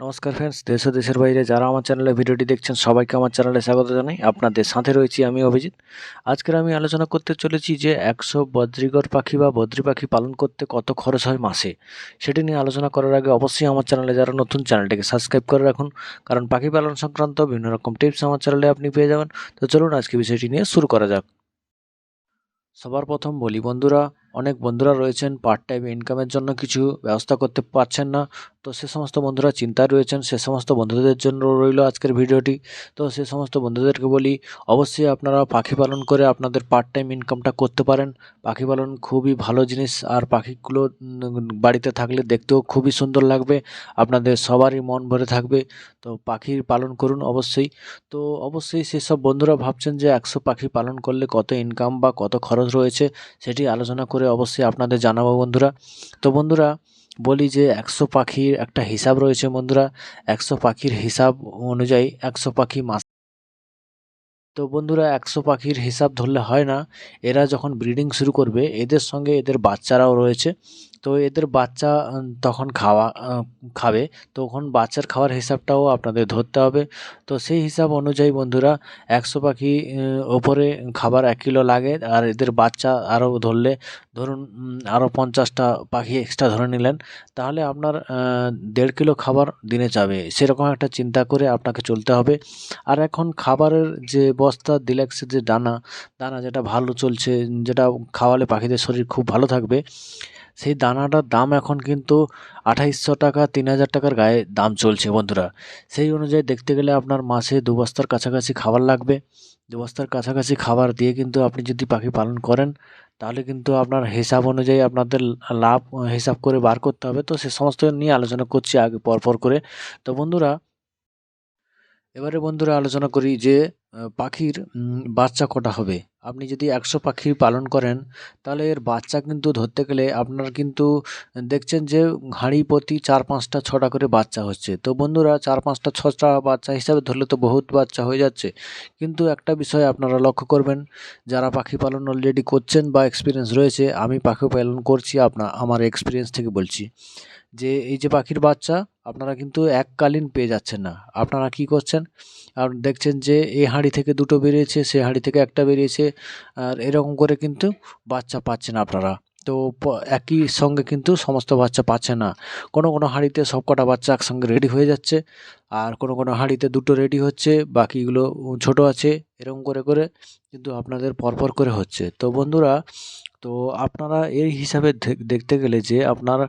নমস্কার ফ্রেন্ডস দেশ ও দেশের বাইরে যারা আমার চ্যানেলে ভিডিওটি দেখছেন, সবাইকে আমার চ্যানেলে স্বাগত জানাই। আপনাদের সাথে রয়েছি আমি অভিজিৎ। আজকের আমি আলোচনা করতে চলেছি যে একশো বদ্রিগর পাখি বা বদ্রি পাখি পালন করতে কত খরচ হয় মাসে? সেটি নিয়ে আলোচনা করার আগে অবশ্যই আমার চ্যানেলে যারা নতুন চ্যানেলটিকে সাবস্ক্রাইব করে রাখুন। কারণ পাখি পালন সংক্রান্ত বিভিন্ন রকম টিপস আমার চ্যানেলে আপনি পেয়ে যাবেন। তো চলুন আজকে বিষয়টি নিয়ে শুরু করা যাক। সবার প্রথম বলি বন্ধুরা, অনেক বন্ধুরা রয়েছেন পার্ট টাইম ইনকামের জন্য কিছু ব্যবস্থা করতে পারছেন না। তো সে সমস্ত বন্ধুরা চিন্তায় রয়েছেন, সে সমস্ত বন্ধুদের জন্য রইল আজকের ভিডিওটি। তো সে সমস্ত বন্ধুদেরকে বলি, অবশ্যই আপনারা পাখি পালন করে আপনাদের পার্ট টাইম ইনকামটা করতে পারেন। পাখি পালন খুবই ভালো জিনিস, আর পাখিগুলো বাড়িতে থাকলে দেখতেও খুবই সুন্দর লাগবে, আপনাদের সবারই মন ভরে থাকবে। তো পাখি পালন করুন অবশ্যই। তো অবশ্যই সেসব বন্ধুরা ভাবছেন যে একশো পাখি পালন করলে কত ইনকাম বা কত খরচ রয়েছে, সেটি আলোচনা করে অবশ্যই আপনাদের জানাব বন্ধুরা। তো বন্ধুরা বলি যে একশো পাখির একটা হিসাব রয়েছে বন্ধুরা। একশো পাখির হিসাব অনুযায়ী একশো পাখি মাস তো বন্ধুরা, একশো পাখির হিসাব ধরলে হয় না। এরা যখন ব্রিডিং শুরু করবে, এদের সঙ্গে এদের বাচ্চারাও রয়েছে। তো এদের বাচ্চা তখন খাওয়া খাবে। তখন বাচ্চার খাওয়ার হিসাবটাও আপনাদের ধরতে হবে। তো সেই হিসাব অনুযায়ী বন্ধুরা, একশো পাখি ওপরে খাবার এক কিলো লাগে। আর এদের বাচ্চা আরও ধরলে, ধরুন আরও পঞ্চাশটা পাখি এক্সট্রা ধরে নিলেন, তাহলে আপনার দেড় কিলো খাবার দিনে যাবে। সেরকম একটা চিন্তা করে আপনাকে চলতে হবে। আর এখন খাবারের যে বস্তা ডিলাক্সের যে দানা দানা যেটা ভালো চলছে, যেটা খাওয়ালে পাখিদের শরীর খুব ভালো থাকবে সেই দানাটার দাম এখন কিন্তু আঠাইশশো টাকা তিন হাজার টাকার গায়ে দাম চলছে বন্ধুরা। সেই অনুযায়ী দেখতে গেলে আপনার মাসে দু বস্তার কাছাকাছি খাবার লাগবে। দু বস্তার কাছাকাছি খাবার দিয়ে কিন্তু আপনি যদি পাখি পালন করেন, তাহলে কিন্তু আপনার হিসাব অনুযায়ী আপনাদের লাভ হিসাব করে বার করতে হবে। তো সে সমস্ত নিয়ে আলোচনা করছি আগে পরপর করে। তো বন্ধুরা, এবারে বন্ধুরা আলোচনা করি যে পাখির বাচ্চা কটা হবে? আপনি যদি একশো পাখি পালন করেন, তাহলে এর বাচ্চা কিন্তু ধরতে গেলে আপনার কিন্তু দেখছেন যে হাঁড়ি প্রতি চার পাঁচটা, ছটা করে বাচ্চা হচ্ছে। তো বন্ধুরা, চার পাঁচটা, ছটা বাচ্চা হিসাবে ধরলে তো বহুত বাচ্চা হয়ে যাচ্ছে। কিন্তু একটা বিষয় আপনারা লক্ষ্য করবেন, যারা পাখি পালন অলরেডি করছেন বা এক্সপিরিয়েন্স রয়েছে, আমি পাখি পালন করছি আপনার আমার এক্সপিরিয়েন্স থেকে বলছি। যে এই যে পাখির বাচ্চা, আপনারা কিন্তু এককালীন পেয়ে যাচ্ছেন না। আপনারা কি করছেন? আর দেখছেন যে এই হাঁড়ি থেকে দুটো বেরিয়েছে, সে হাঁড়ি থেকে একটা বেরিয়েছে আর এরকম করে কিন্তু বাচ্চা পাচ্ছেন আপনারা। তো একই সঙ্গে কিন্তু সমস্ত বাচ্চা পাচ্ছে না। কোনো কোনো হাঁড়িতে সব কটা বাচ্চা একসঙ্গে রেডি হয়ে যাচ্ছে, আর কোনো কোনো হাঁড়িতে দুটো রেডি হচ্ছে, বাকিগুলো ছোট আছে, এরকম করে করে কিন্তু আপনাদের পরপর করে হচ্ছে। তো বন্ধুরা তো আপনারা এই হিসাবে দেখতে গেলে যে আপনার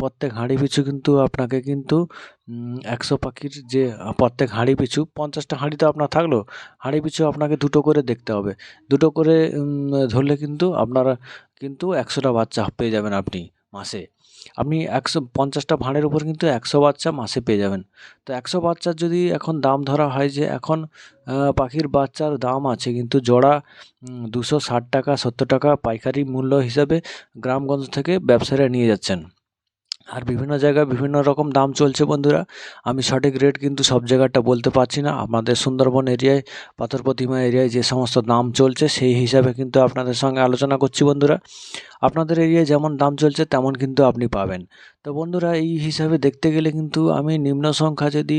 প্রত্যেক হাঁড়ি পিছু কিন্তু আপনাকে কিন্তু একশো পাখির যে, প্রত্যেক হাঁড়ি পিছু, পঞ্চাশটা হাঁড়ি তো আপনার থাকল। হাঁড়ি পিছু আপনাকে দুটো করে দেখতে হবে। দুটো করে ধরলে কিন্তু আপনারা কিন্তু একশোটা বাচ্চা পেয়ে যাবেন আপনি। মাসে। আপনি একশো, পঞ্চাশটা ভাঁড়ের উপর কিন্তু একশো বাচ্চা মাসে পেয়ে যাবেন। তো একশো বাচ্চার যদি এখন দাম ধরা হয় যে এখন পাখির বাচ্চার দাম আছে কিন্তু জোড়া দুশো ষাট টাকা, সত্তর টাকা পাইকারি মূল্য হিসাবে গ্রামগঞ্জ থেকে ব্যবসায়ীরা নিয়ে যাচ্ছেন। আর বিভিন্ন জায়গায় বিভিন্ন রকম দাম চলছে বন্ধুরা। আমি সঠিক রেট কিন্তু সব জায়গাটা বলতে পারছি না। আমাদের সুন্দরবন এরিয়ায় পাথর প্রতিমা এরিয়ায় যে সমস্ত দাম চলছে, সেই হিসাবে কিন্তু আপনাদের সঙ্গে আলোচনা করছি বন্ধুরা। আপনাদের এরিয়ায় যেমন দাম চলছে, তেমন কিন্তু আপনি পাবেন। তো বন্ধুরা, এই হিসাবে দেখতে গেলে কিন্তু আমি নিম্ন সংখ্যা যদি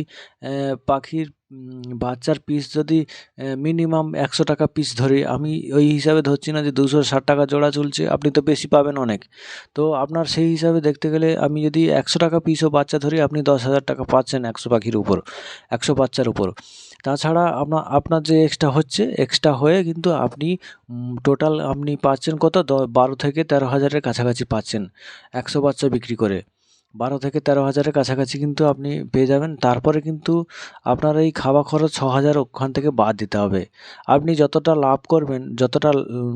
পাখির বাচ্চার পিস যদি মিনিমাম একশো টাকা পিস ধরি, আমি ওই হিসাবে ধরছি না যে দুশো ষাট টাকা জোড়া চলছে, আপনি তো বেশি পাবেন অনেক। তো আপনার সেই হিসাবে দেখতে গেলে আমি যদি একশো টাকা পিসও বাচ্চা ধরি, আপনি দশ হাজার টাকা পাচ্ছেন একশো পাখির উপর, একশো বাচ্চার উপর। তাছাড়া আপনার আপনার যে এক্সট্রা হচ্ছে এক্সট্রা হয়ে কিন্তু আপনি টোটাল আপনি পাচ্ছেন কত? দ- বারো থেকে তেরো হাজারের কাছাকাছি পাচ্ছেন, একশো বাচ্চা বিক্রি করে। বারো থেকে তেরো হাজারের কাছাকাছি কিন্তু আপনি পেয়ে যাবেন। তারপরে কিন্তু আপনার এই খাওয়া খরচ ছ হাজার ওখান থেকে বাদ দিতে হবে। আপনি যতটা লাভ করবেন, যতটা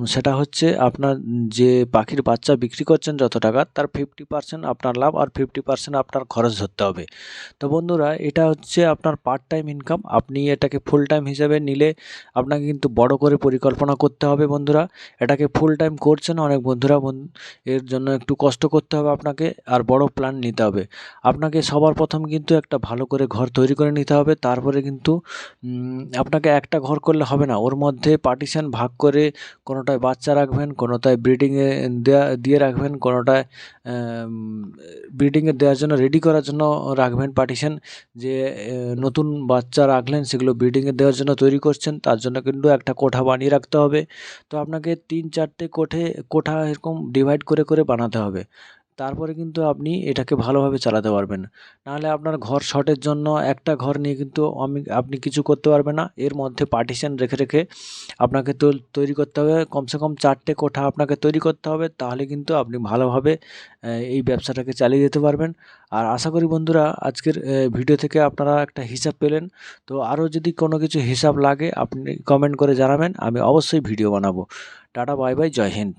সেটা হচ্ছে আপনার যে পাখির বাচ্চা বিক্রি করছেন যত টাকা, তার ফিফটি পার্সেন্ট আপনার লাভ আর ফিফটি পার্সেন্ট আপনার খরচ ধরতে হবে। তো বন্ধুরা, এটা হচ্ছে আপনার পার্ট টাইম ইনকাম আপনি এটাকে ফুল টাইম হিসেবে নিলে আপনাকে কিন্তু বড় করে পরিকল্পনা করতে হবে বন্ধুরা। এটাকে ফুল টাইম করছেন অনেক বন্ধুরা, বন- এর জন্য একটু কষ্ট করতে হবে আপনাকে। আর বড় প্ল্যান নিতে হবে। আপনাকে সবার প্রথম কিন্তু একটা ভালো করে ঘর তৈরি করে নিতে হবে। তারপরে কিন্তু আপনাকে একটা ঘর করলে হবে না। ওর মধ্যে পার্টিশন ভাগ করে কোনোটায় বাচ্চা রাখবেন, কোনোটায় ব্রিডিংয়ে দেওয়া দিয়ে রাখবেন, কোনোটায় ব্রিডিংয়ে দেওয়ার জন্য রেডি করার জন্য রাখবেন পার্টিশন যে নতুন বাচ্চা রাখলেন, সেগুলো ব্রিডিংয়ে দেওয়ার জন্য তৈরি করছেন, তার জন্য কিন্তু একটা কোঠা বানিয়ে রাখতে হবে। তো আপনাকে তিন চারটে কোঠে, কোঠা এরকম ডিভাইড করে করে বানাতে হবে। তারপরে কিন্তু আপনি এটাকে ভালোভাবে চালাতে পারবেন। নাহলে আপনার ঘর শর্টের জন্য একটা ঘর নিয়ে কিন্তু আমি, আপনি কিছু করতে পারবেন না। এর মধ্যে পার্টিশন রেখে রেখে আপনাকে তো তৈরি করতে হবে। কমসে কম চারটে কোঠা আপনাকে তৈরি করতে হবে, তাহলে কিন্তু আপনি ভালোভাবে এই ব্যবসাটাকে চালিয়ে যেতে পারবেন। আর আশা করি বন্ধুরা, আজকের ভিডিও থেকে আপনারা একটা হিসাব পেলেন। তো আরও যদি কোনো কিছু হিসাব লাগে, আপনি কমেন্ট করে জানাবেন। আমি অবশ্যই ভিডিও বানাবো। Tata bye bye Jai Hind.